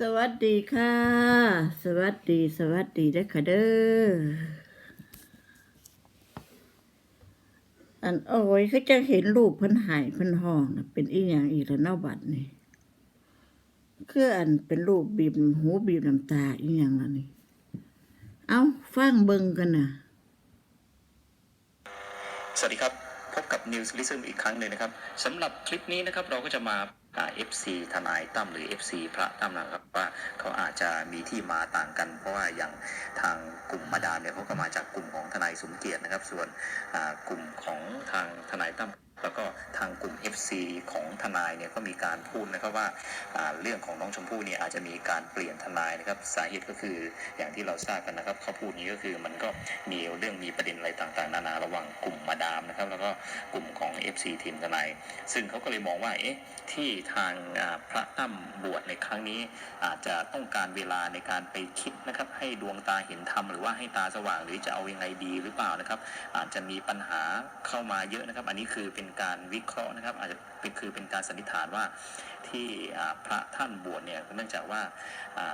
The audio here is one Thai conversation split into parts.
สวัสดีค่ะ สวัสดีสวัสดีเด้อค่ะเด้ออันโอ้ยเขาจะเห็นรูปพิ่นหายพิ่นห้องนะเป็นอีหยังอีกแล้วเนาบัดนี่คืออันเป็นรูปบีบหูบีบน้ำตาอีหยังล่ะนี่เอาฟังเบิ่งกันนะสวัสดีครับ พบกับ News l i s m อีกครั้งหนึ่งนะครับสำหรับคลิปนี้นะครับเราก็จะมา อ่า FC ทนายตั้มหรือ FC พระตั้มนะครับว่าเขาอาจจะมีที่มาต่างกัน เพราะว่าอย่างทางกลุ่มมาดามเนี่ยเขาก็มาจากกลุ่มของทนายสมเกียรตินะครับ ส่วนอากลุ่มของทางทนายตั้มแล้วก็ทางกลุ่ม FC ของทนายเนี่ยก็มีการพูดนะครับว่าาเรื่องของน้องชมพู่เนี่ยอาจจะมีการเปลี่ยนทนายนะครับสาเหตุก็คืออย่างที่เราทราบกันนะครับเขาพูดนี้ก็คือมันก็มีเรื่องมีประเด็นอะไรต่างๆ นานาระหว่างกลุ่มมาดามนะครับแล้วก็กลุ่มของ FC ทีมทนาย ซึ่งเขาก็เลยมองว่าเอ๊ะที่ทางาพระตั้มบวชในครั้งนี้ อาจจะต้องการเวลาในการไปคิดนะครับให้ดวงตาเห็นธรรมหรือว่าให้ตาสว่างหรือจะเอายังไงดีหรือเปล่านะครับ อาจจะมีปัญหาเข้ามาเยอะนะครับ อันนี้คือเป็นการวิเคราะห์นะครับ อาจจะเป็นคือเป็นการสันนิษฐานว่าที่พระท่านบวชเนี่ยเนื่องจากว่า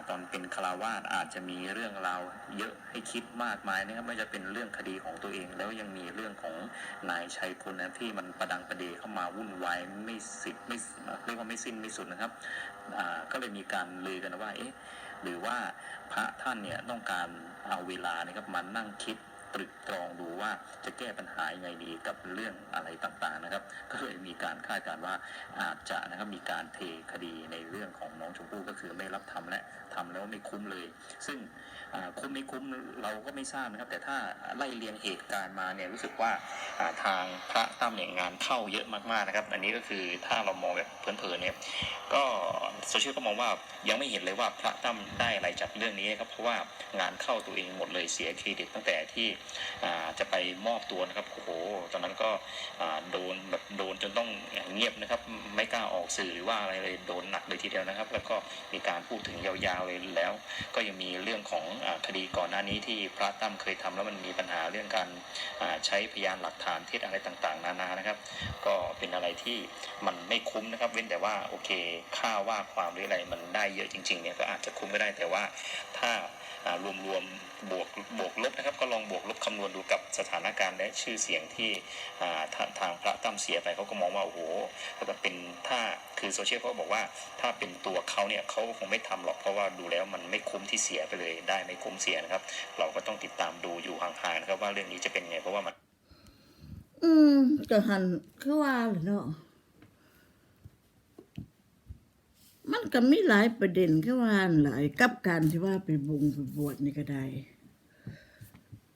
ตอนเป็นคารวาสอาจจะมีเรื่องราวเยอะให้คิดมากมายนะครับไม่ว่าจะเป็นเรื่องคดีของตัวเอง แล้วยังมีเรื่องของนายชัยพลนะที่มันประดังประเดเข้ามาวุ่นวายไม่สิทธิ์ไม่เรียกว่าไม่สิ้นไม่สุดนะครับก็เลยมีการลือกันว่าเอ๊ะหรือว่าพระท่านเนี่ยต้องการเอาเวลานะครับมานั่งคิด ตรึกตรองดูว่าจะแก้ปัญหายังไงดีกับเรื่องอะไรต่างๆนะครับ ก็เลยมีการคาดการณ์ว่าอาจจะนะครับมีการเทคดีในเรื่องของน้องชมพู่ก็คือไม่รับทำและทำแล้วไม่คุ้มเลย ซึ่งคุ้มไม่คุ้มเราก็ไม่ทราบนะครับ แต่ถ้าไล่เรียงเหตุการณ์มาเนี่ยรู้สึกว่าทางพระตั้มเนี่ยงานเข้าเยอะมากๆนะครับ อันนี้ก็คือถ้าเรามองแบบเพลินๆเนี่ยก็โซเชียลก็มองว่ายังไม่เห็นเลยว่าพระตั้มได้อะไรจากเรื่องนี้ครับเพราะว่างานเข้าตัวเองหมดเลยเสียเครดิตตั้งแต่ที่จะไปมอบตัวนะครับโอ้โหตอนนั้นก็โดนแบบโดนจนต้องเงียบนะครับ ไม่กล้าออกสื่อหรือว่าอะไรเลยโดนหนักเลยทีเดียวนะครับ แล้วก็มีการพูดถึงยาวๆเลยแล้ว ก็ยังมีเรื่องของคดีก่อนหน้านี้ที่พระตั้มเคยทำแล้วมันมีปัญหาเรื่องการใช้พยานหลักฐานเท็จอะไรต่างๆ นานานะครับ ก็เป็นอะไรที่มันไม่คุ้มนะครับ เว้นแต่ว่าโอเคค่าว่าความหรืออะไรมันได้เยอะจริงๆเนี่ยก็อาจจะคุ้มก็ได้แต่ว่าถ้ารวมรวมๆบวกบวกลบนะครับ ก็ลองบวกลบคำนวณดูกับสถานการณ์และชื่อเสียงที่ทางพระตั้มเสียไปเขาก็มองว่าโอ้โหถ้าเป็นถ้าคือโซเชียลเขาบอกว่าถ้าเป็นตัวเขาเนี่ยเขาก็คงไม่ทำหรอกเพราะว่าดูแล้วมันไม่คุ้มที่เสียไปเลย ได้ไม่คุ้มเสียนะครับ เราก็ต้องติดตามดูอยู่ห่างๆนะครับว่าเรื่องนี้จะเป็นไงเพราะว่ามัน อืมก็หันคือว่าเนาะมันก็มีหลายประเด็นคือว่าหลายกับการที่ว่าไปบวงไปบวชนี่ก็ได้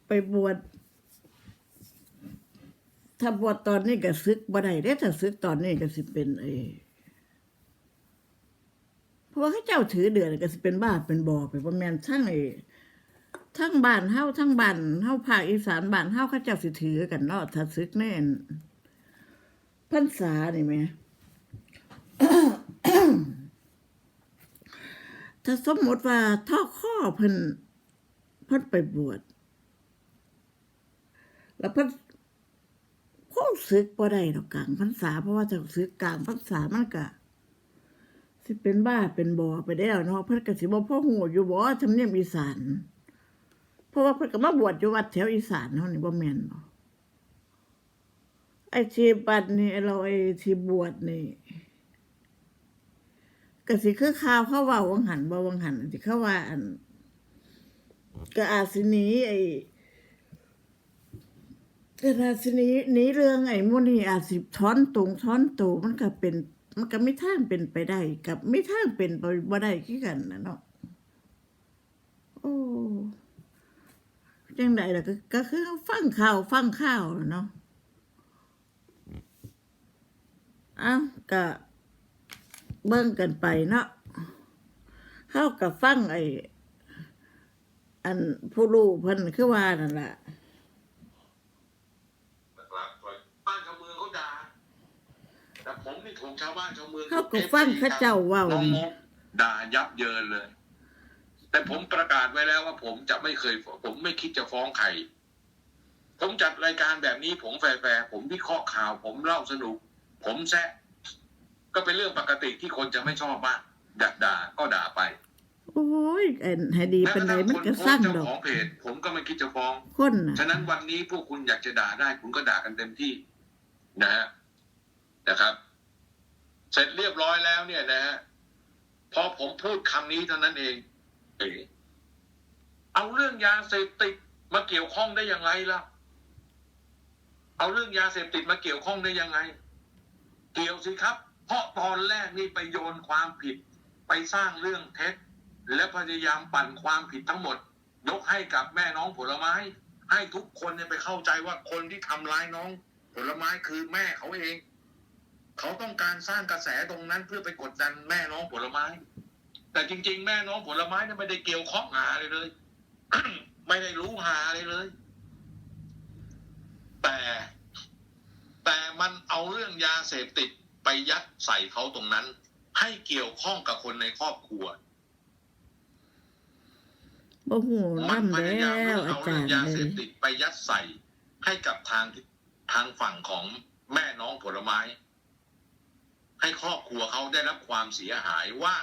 ไปบวชถ้าบวชตอนนี้ก็ซึกบ่ได้เด้ถ้าซึกตอนนี้ก็สิเป็นไอ้เพราะว่าเขาเจ้าถือเดือนก็สิเป็นบ้าเป็นบ่อไปบ่แม่นทั้งไอ้ทั้งบ้านเฮาทั้งบ้านเฮาภาคอีสานบ้านเฮาเขาเจ้าสิถือกันเนาะถ้าซึกแน่นพรรษานี่แหมถ้าสมมติว่าท่อข้อเพิ่นเพิ่นไปบวช แล้วเพิ่นคงศึกบ่ได้ดอกกลางพรรษาเพราะว่าถ้าศึกกลางพรรษามันก็สิเป็นบ้าเป็นบอไปได้แล้วเนาะเพิ่นก็สิบ่พ่อหูอยู่บ่ทำเนียมอีสาน เพราะว่าเพิ่นก็มาบวชอยู่วัดแถวอีสานเฮานี่บ่แม่นบ่ไอ้ที่บัดนี่เราไอ้ที่บวชนี่ก็สิคือข่าวเขาว่าวังหันบ่วังหันสิเขาว่าอันก็อาสินีไอ้ ก็อาจสิหนีหนีเรื่องไอ้มูนี่อาจสิท้อนตรงท้อนโตมันก็เป็น มันก็ไม่ท่างเป็นไปได้ กับไม่ท่างเป็นไปบ่ได้คือกันนะเนาะโอ้จังไดล่ะก็ก็คือฟังข่าวฟังข่าวนะเนาะอ้าก็เบิ่งกันไปเนาะเข้ากับฟังไอ้อันผู้รู้เพิ่นคือว่านั่นล่ะนะครับบ้านชาวเมืองเขาด่า แต่ผมนี่ถูกชาวบ้านชาวเมืองเขาก็ฟังเขาเจ้าเว้าน้องๆด่ายับเยินเลย แต่ผมประกาศไว้แล้วว่าผมจะไม่เคย ผมไม่คิดจะฟ้องใคร ผมจัดรายการแบบนี้ ผมแฟร์ๆผมวิเคราะห์ข่าว ผมเล่าสนุก ผมแซะก็เป็นเรื่องปกติที่คนจะไม่ชอบบ้างด่าด่าก็ด่าไป โอ้ยอันให้ดีแม้เป็กนระไรทั่งมันคนก็โพสร้าสงต์เจ้าดอกของเพจผมก็ไม่คิดจะฟ้องคนน่ะฉะนั้นวันนี้พวกคุณอยากจะด่าได้ คุณก็ด่ากันเต็มที่นะฮะนะครับ เสร็จเรียบร้อยแล้วเนี่ยนะฮะพอผมพูดคำนี้เท่านั้นเองเอ๋เอาเรื่องยาเสพติดมาเกี่ยวข้องได้ยังไงล่ะ เอาเรื่องยาเสพติดมาเกี่ยวข้องได้ยังไง เกี่ยวสิครับ เพราะตอนแรกนี่ไปโยนความผิด ไปสร้างเรื่องเท็จ และพยายามปั่นความผิดทั้งหมด ยกให้กับแม่น้องผลไม้ ให้ทุกคนเนี่ยไปเข้าใจว่าคนที่ทำร้ายน้อง ผลไม้คือแม่เขาเอง เขาต้องการสร้างกระแสตรงนั้นเพื่อไปกดดันแม่น้องผลไม้ แต่จริง ๆ แม่น้องผลไม้เนี่ยไม่ได้เกี่ยวข้องหาเลยเลย ไม่ได้รู้หาเลยเลย แต่แต่มันเอาเรื่องยาเสพติดไปยัดใส่เขาตรงนั้น ให้เกี่ยวข้องกับคนในครอบครัวบ่ฮู้มันนำพยายามแล้วอาเอาจาเรื่อรงย์ยาเลเสยพติดไปยัดใส่ให้กับทางทางฝั่งของแม่น้องผลไม้ ให้ครอบครัวเขาได้รับความเสียหายว่า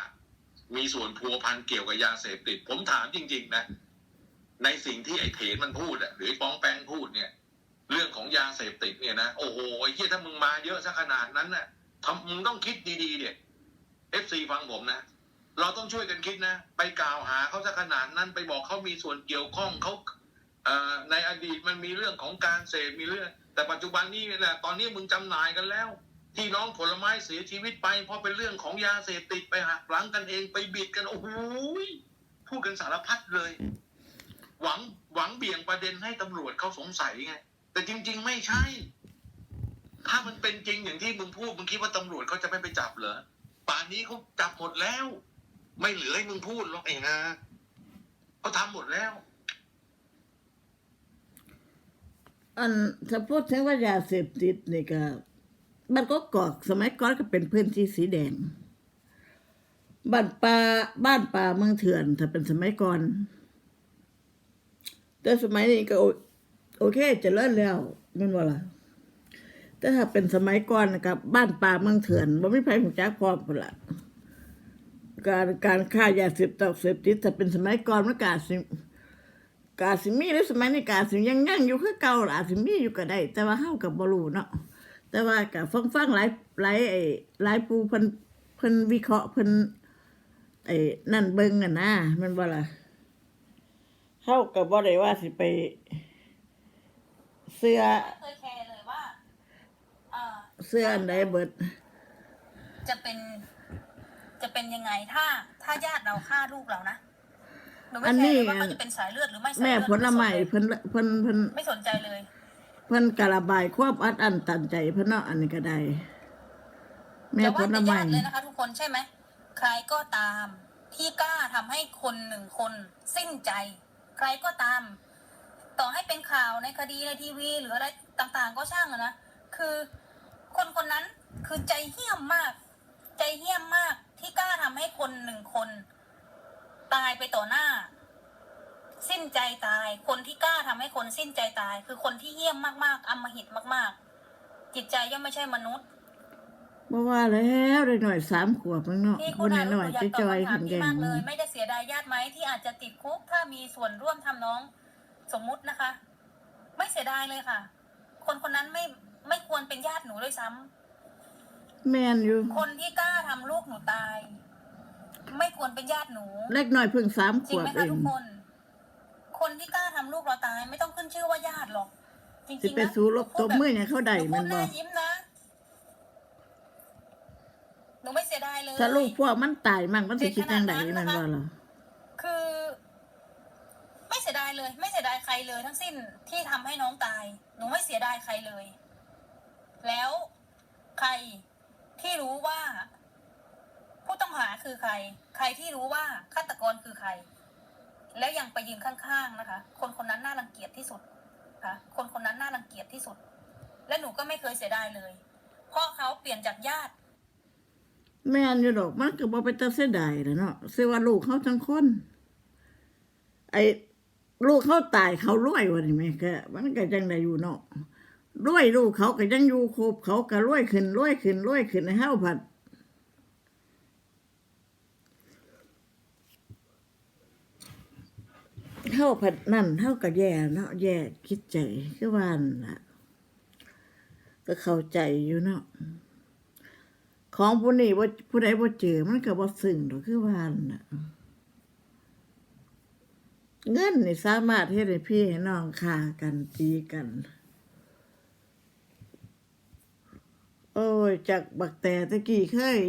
มีส่วนพัวพันเกี่ยวกับยาเสพติด ผมถามจริง ๆ นะ ในสิ่งที่ไอ้เถนมันพูดอะหรือป้องแปงพูดเนี่ย เรื่องของยาเสพติดเนี่ยนะโอ้โหไอ้เหี้ยถ้ามึงมาเยอะซะขนาดนั้นน่ะทำมึงต้องคิดดีๆเนี่ยเอฟซีฟังผมนะเราต้องช่วยกันคิดนะ ไปกล่าวหาเขาซะขนาดนั้นไปบอกเขามีส่วนเกี่ยวข้องเขาเอ่อในอดีตมันมีเรื่องของการเสพมีเรื่อง แต่ปัจจุบันนี่แหละตอนนี้มึงจำหน่ายกันแล้ว ที่น้องผลไม้เสียชีวิตไป เพราะเป็นเรื่องของยาเสพติดไปหักหลังกันเองไปบิดกันโอ้โหยพูดกันสารพัดเลย หวังหวังเบี่ยงประเด็นให้ตำรวจเขาสงสัยไงแต่จริง ๆ ไม่ใช่ ถ้ามันเป็นจริงอย่างที่มึงพูดมึงคิดว่าตำรวจเขาจะไม่ไปจับเหรอป่านนี้เขาจับหมดแล้ว ไม่เหลือให้มึงพูดหรอกเองนะเขาทำหมดแล้วอันถ้าพูดถึงว่ายาเสพติดนี่ก็ มันก็กอกสมัยก่อนก็เป็นพื้นที่สีแดง บ้านป่าบ้านป่าเมืองเถื่อน ถ้าเป็นสมัยก่อน แต่สมัยนี้ก็โอโอเคจะเลิศแล้วมันว่าล่ะแต่ถ้าเป็นสมัยก่อนนะครับบ้านป่าเมืองเถื่อนบ่มีไผหูจักพร้อมพุ่นล่ะการการฆ่ายาเสพติดเสพติดถ้าเป็นสมัยก่อนมันกาสิกาสิมีหรือสมัยนี้กาสิยังยั่งอยู่คือเก่าล่ะอาสิมีอยู่ก็ได้ แต่ว่าเฮากับบ่รู้เนาะ แต่ว่าก็ฟังฟังหลายหลายไอ้หลายผู้เพิ่นเพิ่นวิเคราะห์เพิ่นไอ้นั่นเบิ่งอะนะแมันบ่ล่ะเฮาก็บ่ได้ว่าสิไป เสื้อไม่เคยแคร์เลยว่าเอ่อเสื้ออันใดเบิด จะเป็น จะเป็นยังไงถ้า ถ้าญาติเราฆ่าลูกเรานะหนูไม่อันแคนี้ร์เลยว่าเขาจะเป็นสายเลือดหรือไม่สายแม่เลือดผลไม้ไม่สนเพิ่นเพิ่นเพิ่น ไม่สนใจเลยเพิ่นกะระบายความอัดอั้นตันใจเพิ่นเนาะอันนี้ก็ได้แม่แต่ผว่าลแต่ไม้ญาติเลยนะคะ ทุกคนใช่ไหมใครก็ตามที่กล้าทำให้คนหนึ่งคนสิ้นใจ ใครก็ตาม ต่อให้เป็นข่าวในคดีในทีวีหรืออะไรต่างๆ ก็ช่างอะนะคือคนคนนั้นคือใจเหี้ยมมาก ใจเหี้ยมมากที่กล้าทำให้คนหนึ่งคน ตายไปต่อหน้า สิ้นใจตาย คนที่กล้าทำให้คนสิ้นใจตาย คือคนที่เหี้ยมมากๆอำมหิตมาก ๆ จิตใจย่อมไม่ใช่มนุษย์บ่ว่าแล้วได้หน่อยสามขวบนึงเนาะที่คคุนณอาน้อยอยากๆตจอบอยๆคำถามแข็ที่งมากๆเลย ไม่ได้เสียดายญาติไหมที่อาจจะติดคุกถ้ามีส่วนร่วมทำน้องสมมุตินะคะ ไม่เสียดายเลยค่ะ คนคนนั้นไม่ไม่ควรเป็นญาติหนูด้วยซ้ำแม่นอยู่ คนที่กล้าทำลูกหนูตาย ไม่ควรเป็นญาติหนู เล็กน้อยเพิ่งสามขจริงวบไหมเอคะงทุกคนคนที่ กล้าทำลูกเราตายไม่ต้องขึ้นชื่อว่าญาติหรอกจริงๆสินะไปสู้รบตบมือหยังเขาได้หนูพูแมัดนหบ่น้ายิ้มนะหนูไม่เสียดายเลย ถ้าลูกพวกมันตายมั่งมันสิคิดจังไดแมันบ่ล่ะคือ ไม่เสียดายเลย ไม่เสียดายใครเลย ทั้งสิ้นที่ทำให้น้องตาย หนูไม่เสียดายใครเลย แล้วใครที่รู้ว่า ผู้ต้องหาคือใคร ใครที่รู้ว่าฆาตกรคือใคร แล้วยังไปยืนข้างๆนะคะ คนคนนั้นน่ารังเกียจที่สุดค่ะคนคนนั้นน่ารังเกียจที่สุด และหนูก็ไม่เคยเสียดายเลย เพราะเขาเปลี่ยนจากญาติ แม่นอยู่ดอกมันก็บ่ไปนเสียดายแหล้วเนาะสิว่าลูกเขาทั้งคน ไอ้ลูกเขาตายเขารวยว่านี่แม่ก็มันก็จังได้อยู่เนาะรวยลูกเขาก็ยังอยู่ครบเขาก็รวยขึ้นรวยขึ้นรวยขึ้นให้เฮาผัด เท่าผัดนั่นเท่ากับแย่เนาะแย่คิดใจคือว่านั่นล่ะ ก็เข้าใจอยู่เนาะของผู้นี้ว่าผู้ใดบ่เจอมันก็บ่ซึ้งดอกคือว่านั่นน่ะเงินนี่สามารถเฮ็ดให้พี่ให้น้องฆ่ากันตีกัน โอ้ยจากบักแต่ตะกี้เคย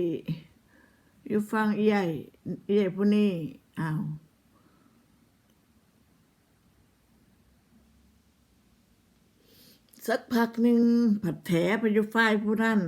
อยู่ฟังใหญ่ใหญ่ผู้นี้อ้าว สักพักหนึ่งผัดแถไปอยู่ฝ่ายผู้นั้น